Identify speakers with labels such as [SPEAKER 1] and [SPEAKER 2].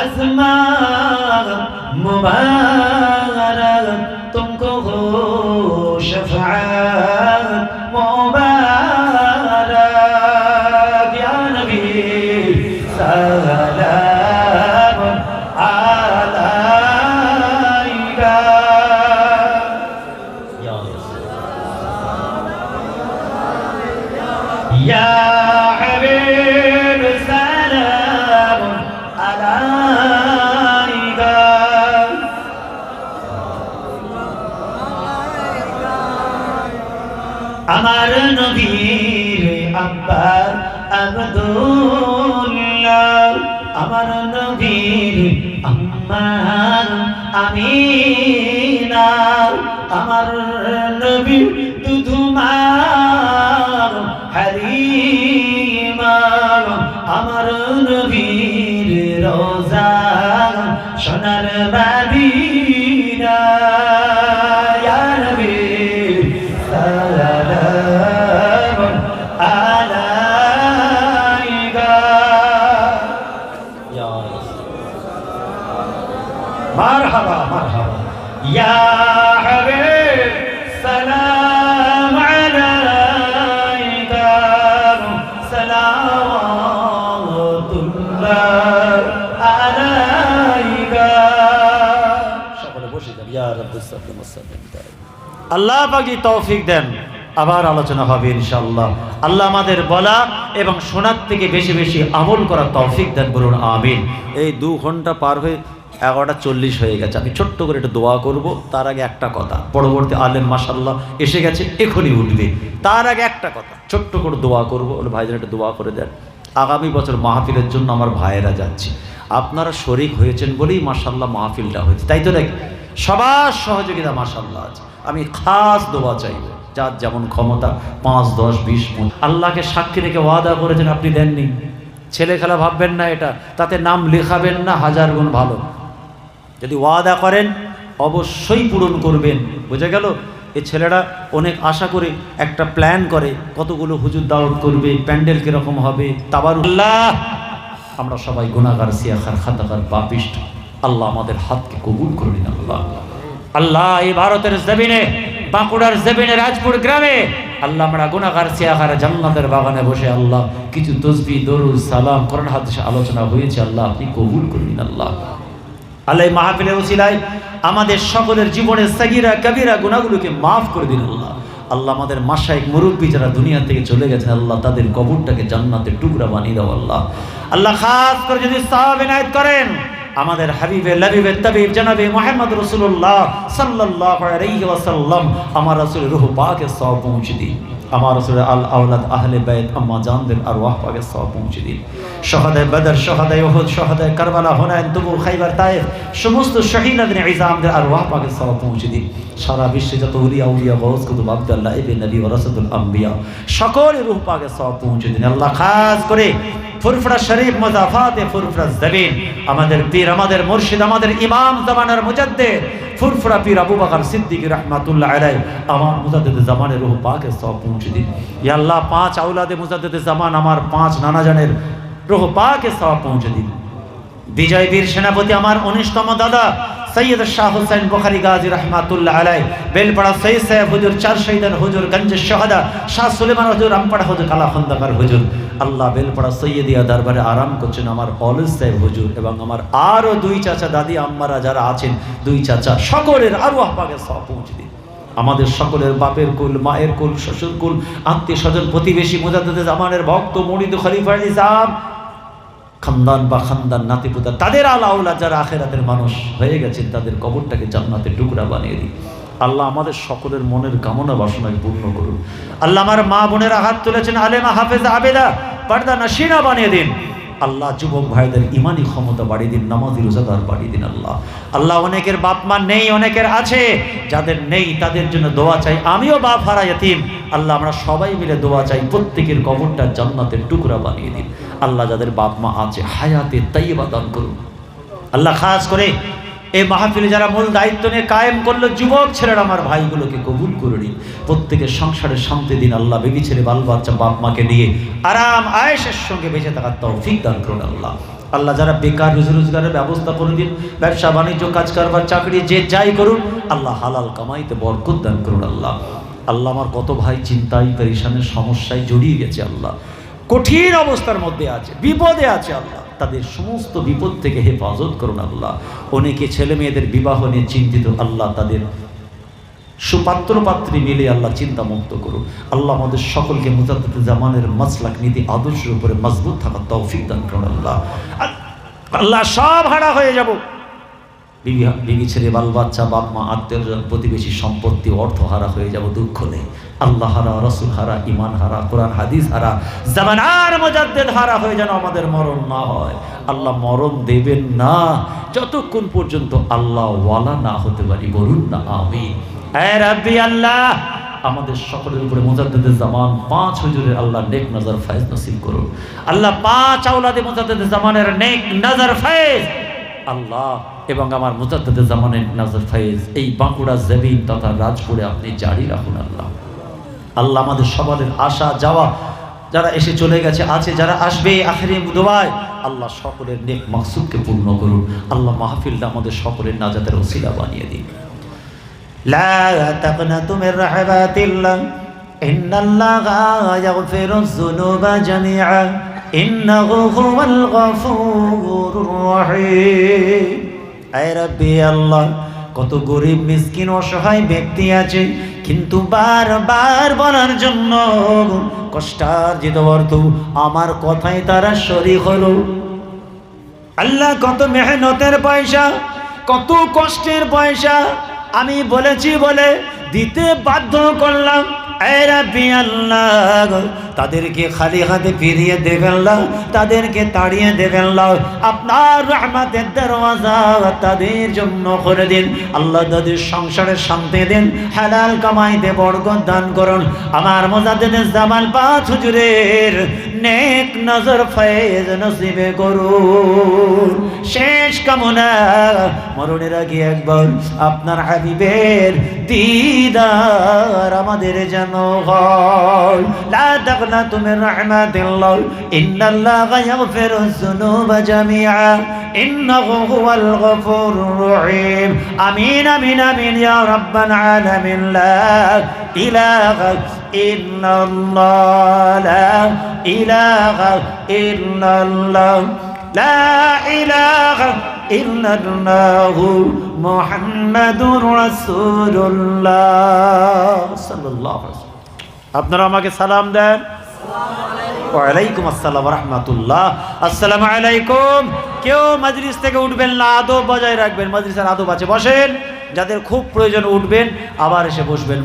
[SPEAKER 1] azma mubarak tumko Abdullah আমার নবীর আমার আমি না আমার নবীর দুধুমার হালিমা মারহাবা আল্লাহ পাকি তৌফিক দেন। আবার আলোচনা হবে ইনশাল্লাহ আল্লাহ আমাদের বলা এবং শোনার থেকে বেশি বেশি আমল করার তৌফিক দেন বলুন, আমিন। এই দু ঘণ্টা পার হয়ে এগারোটা চল্লিশ হয়ে গেছে। আমি ছোট্ট করে একটু দোয়া করব। তার আগে একটা কথা। পরবর্তী আলেম মাসাল্লাহ এসে গেছে, এখনই উঠবে। তার আগে একটা কথা। ছোট্ট করে দোয়া করব। ওর ভাইজান, একটু দোয়া করে দেন। আগামী বছর মাহফিলের জন্য আমার ভাইয়েরা যাচ্ছে। আপনারা শরিক হয়েছেন বলেই মাসাল্লাহ মাহফিলটা হয়েছে। তাই তো নাকি সবার সহযোগিতা মাসাল্লাহ আছে। আমি খাস দোয়া চাইব। যার যেমন ক্ষমতা, পাঁচ, দশ, বিশ মন। আল্লাহকে সাক্ষী রেখে ওয়াদা করেছেন, আপনি দেননি। ছেলে খেলা ভাববেন না এটা। তাতে নাম লেখাবেন না, হাজার গুণ ভালো। যদি ওয়াদা করেন, অবশ্যই পূরণ করবেন। বুঝে গেল? এ ছেলেরা অনেক আশা করে একটা প্ল্যান করে, কতগুলো হুজুর দাওয়াত করবে, প্যান্ডেল কীরকম হবে তাবারুল্লাহ আমরা সবাই গুণাগার সিয়াখার খাতাকার পাপিষ্ট আল্লাহ আমাদের হাতকে কবুল করে নিন, আল্লাহ। আল্লাহ, এই ভারতের জমিনে, বাঁকুড়ার জমিনে, রাজপুর গ্রামে, আল্লাহ আমরা গুণাগার সিয়াখার, জান্নাতের বাগানে বসে আল্লাহ কিছু তসবি, দরুদ, সালাম, কোরআন, হাদিসে আলোচনা হয়েছে, আল্লাহ আপনি কবুল করে নিন, আল্লাহ। আল্লাহ এই মাহফিলের উসিলায় আমাদের সকলের জীবনের সাগিরা, কবিরা গুণাগুলোকে মাফ করে দিন আল্লাহ। আল্লাহ আমাদের মাসায়িক মুরব্বী যারা দুনিয়া থেকে চলে গেছে, আল্লাহ তাদের কবরটাকে জান্নাতের টুকরা বানিয়ে দাও আল্লাহ। আল্লাহ খাস করে যদি সাহাব এনায়েত করেন, আমাদের হাবিবে, লাবিবে, তাবিব জানাবে মোহাম্মদ রসুল্লাহ সাল্লাল্লাহু আলাইহি ওয়াসাল্লাম, আমার রাসূল রূহ পাকে সব পৌঁছে দিন। আমার আল আওলাদ আহলে বাইত আম্মা জানদের আর ওয়াহ পাকে সব পৌঁছে দিন। শহাদায় বদর শহাদায় ওহুদ শহাদায় কারবালা, হুনাইন তুবুর খাইবার তায়েফ, সমস্ত শহীদাদের ইজামদের আর ওয়াহ পাকে সব পৌঁছে দিন। সারা বিশ্বে যত উলিয়া উলিয়া গৌস কুতুব আব্দুল্লাহ ইবনে নবী ওয়া রাসূলুল আম্বিয়া, সকলে রূহ পাকে সব পৌঁছে দিন। আল্লাহ খাস করে ফুরফুরা শরীফ, মুজাফাতে ফুরফুরা জবিন আমাদের পীর, আমাদের মুর্শিদ, আমাদের ইমাম জামানার মুজাদ্দিদ, ফুরফুরা পীর আবু বকর সিদ্দিক রহমাতুল্লাহ আলাইহি, আমার মুজাদ্দিদ জামানের রূহ পাকে সব পৌঁছে দিন ইয়া আল্লাহ পাঁচ আউলাদে মুজাদ্দিদ জামান আমার পাঁচ নানাজানের রূহ পাকে সব পৌঁছে দিন। বিজয় বীর সেনাপতি আমার উনিশতম দাদা সৈয়দ শাহ হুসাইন বুখারী গাজী রহমাতুল্লাহ আলাই বেলপাড়া সৈয়দ সাহেব হুজুর চার শহীদান হুজুর গঞ্জ শহদা, শাহ সুলেমান হুজুর আমপাড়া হুজুর কালা খন্দকার হুজুর। আল্লাহ বেলপাড়া সৈয়দিয়া দরবারে আরাম করছেন আমার অলস সাহেব হুজুর এবং আমার আরও দুই চাচা দাদি আম্মারা যারা আছেন, দুই চাচা সকলের আরও আহ্বাগে সব পৌঁছে আমাদের সকলের বাপের কুল, মায়ের কুল, শ্বশুর কুল, আত্মীয় স্বজন, প্রতিবেশী মুজাদ্দিদ জামানের ভক্ত, মুরিদ, খলিফা নিজাম খানদান বা খানদান নাতিপুতা তাদের আলাউলা যারা আখেরাতের মানুষ হয়ে গেছেন, তাদের কবরটাকে জান্নাতের টুকরা বানিয়ে দিই। আল্লাহ আমাদের সকলের মনের কামনা বাসনায় পূর্ণ করুন। আল্লাহ আমার মা বোনেরা হাত তুলেছেন, আলেমা হাফেজ আবেদা, পর্দা নাসিনা বানিয়ে দিন। আল্লাহ যুবক ভাইদের ইমানি ক্ষমতা বাড়িয়ে দিন, নামাজি রোজাদার বাড়িয়ে দিন আল্লাহ। আল্লাহ অনেকের বাপ মা নেই, অনেকের আছে, যাদের নেই তাদের জন্য দোয়া চাই। আমিও বাপ হারা ইতিম আল্লাহ আমরা সবাই মিলে দোয়া চাই, প্রত্যেকের কবরটা জান্নাতের টুকরা বানিয়ে দিন। আল্লাহ যাদের বাপ মা আছে, হায়াতে তাইবা দান করুন। আল্লাহ খাস করে এই মাহফিলে যারা মূল দায়িত্ব নিয়ে কায়েম করল, যুবক ছেলেরা, আমার ভাইগুলোকে কবুল করে নিন। প্রত্যেকের সংসারের শান্তি দিন, আল্লাহ বেবি ছেলে, বাল বাচ্চা, বাপ মাকে নিয়ে আরাম আয়েসের সঙ্গে বেঁচে থাকার তৌফিক দান করুন আল্লাহ। আল্লাহ যারা বেকার, রুজি রোজগারের ব্যবস্থা করে দিন, ব্যবসা, বাণিজ্য, কাজ, কারবার, চাকরি, যে যাই করুন, আল্লাহ হালাল কামাইতে বরকত দান করুন আল্লাহ। আল্লাহ আমার কত ভাই চিন্তায়, পেরেশানের সমস্যায় জড়িয়ে গেছে আল্লাহ। কঠিন অবস্থার মধ্যে আছে, বিপদে আছে আল্লাহ। তাদের সমস্ত বিপদ থেকে হেফাজত করুন আল্লাহ। অনেকে ছেলে মেয়েদের বিবাহ নিয়ে চিন্তিত, আল্লাহ তাদের সুপাত্র পাত্রী মিলে আল্লাহ চিন্তা মুক্ত করুন আল্লাহ আমাদের সকলকে মুজাদ্দিদ জামানের মাসলাক নীতি আদর্শের উপরে মজবুত থাকা তৌফিক দান করুন আল্লাহ। আল্লাহ সব হারা হয়ে যাব। বিবি ছেলে, বাল বাচ্চা, বাপ, মা, আত্মীয় প্রতিবেশী, সম্পত্তি অর্থ হারা হয়ে যাব দুঃখ নেই। আল্লাহ হারা, রসুল হারা ইমান হারা, কোরআন, হাদিস হারা, জামানার মোজাদ্দেদ হারা হয়ে যেন আমাদের মরণ না হয়। আল্লাহ মরণ দেবেন না। যতক্ষণ পর্যন্ত আল্লাহ ওয়ালা না হতে পারি, বলুন না আমি আল্লাহ, আমাদের সকলের উপরে মোজাদ্দেদের জামান পাঁচ হুজুরের আল্লাহ নেক নজর ফায়েজ নসিব করুন। আল্লাহ পাঁচ আউলাদে মোজাদ্দেদের জামানের নেক নজর ফায়েজ। আল্লাহ এবং আমার মুজাদ্দেদের জামানের নাজর ফাইজ এই বাঁকুড়া জমিন তথা রাজপুরে আপনি জারি রাখুন আল্লাহ আল্লাহ আমাদের সবার আশা যাওয়া যারা এসে চলে গেছে আছে যারা আসবে আখেরি দোয়ায় আল্লাহ সকলের নেক মাকসুদকে পূর্ণ করুন আল্লাহ মাহফিলটা আমাদের সকলের নাজাতের ওসিলা বানিয়ে দিন لا تقنطوا من رحمات الله إن الله يغفر الذنوب جميعا إنه هو الغفور الرحيم আল্লাহ, কত গরিব, মিসকিন, অসহায় ব্যক্তি আছে, কিন্তু বারবার বলার জন্য কষ্টার্জিত অর্থ, আমার কথাই তারা শরীর হলো। আল্লাহ কত মেহনতের পয়সা, কত কষ্টের পয়সা, আমি বলেছি বলে দিতে বাধ্য করলাম। আল্লাহ তাদেরকে খালি হাতে ফিরিয়ে দেবেন না, তাদেরকে তাড়িয়ে দেবেন না। আপনার রহমাতের দরওয়াজা তাদের জন্য করে দিন। আল্লাহ তাদের সংসারে শান্তি দিন, হালাল কামাইতে বরকত দান করুন। আমার মোজাদ্দেদের জামাল পাঁচ হুজুরের নেক নজর ফয়েজ নসিবে করুন। শেষ কামনা মরণের আগে একবার আপনার হাবিবের দিদার আমাদের যেন হয়। লা তাকনাতু মিন রাহমাতিল্লাহ ইন্নাল্লাহা ইয়াগফিরুয যুনুবা জামিআ ইন্নাহু হুয়াল গফুরুর রহিম আমিন আমিন আমিন ইয়া রাব্বাল আলামিন লা ইলাহা ইল্লাল্লাহ ইলাহা ইল্লাল্লাহ লা ইলাহা ইল্লাল্লাহু মুহাম্মাদুর রাসূলুল্লাহ সাল্লাল্লাহু। আপনারা আমাকে সালাম দেন। ওয়ালাইকুম আসসালাম রহমতুল্লাহ আসসালামু আলাইকুম। কেউ মজলিস থেকে উঠবেন না, আদব বজায় রাখবেন। মজলিসের আদব আছে, বসেন। যাদের খুব প্রয়োজন উঠবেন, আবার এসে বসবেন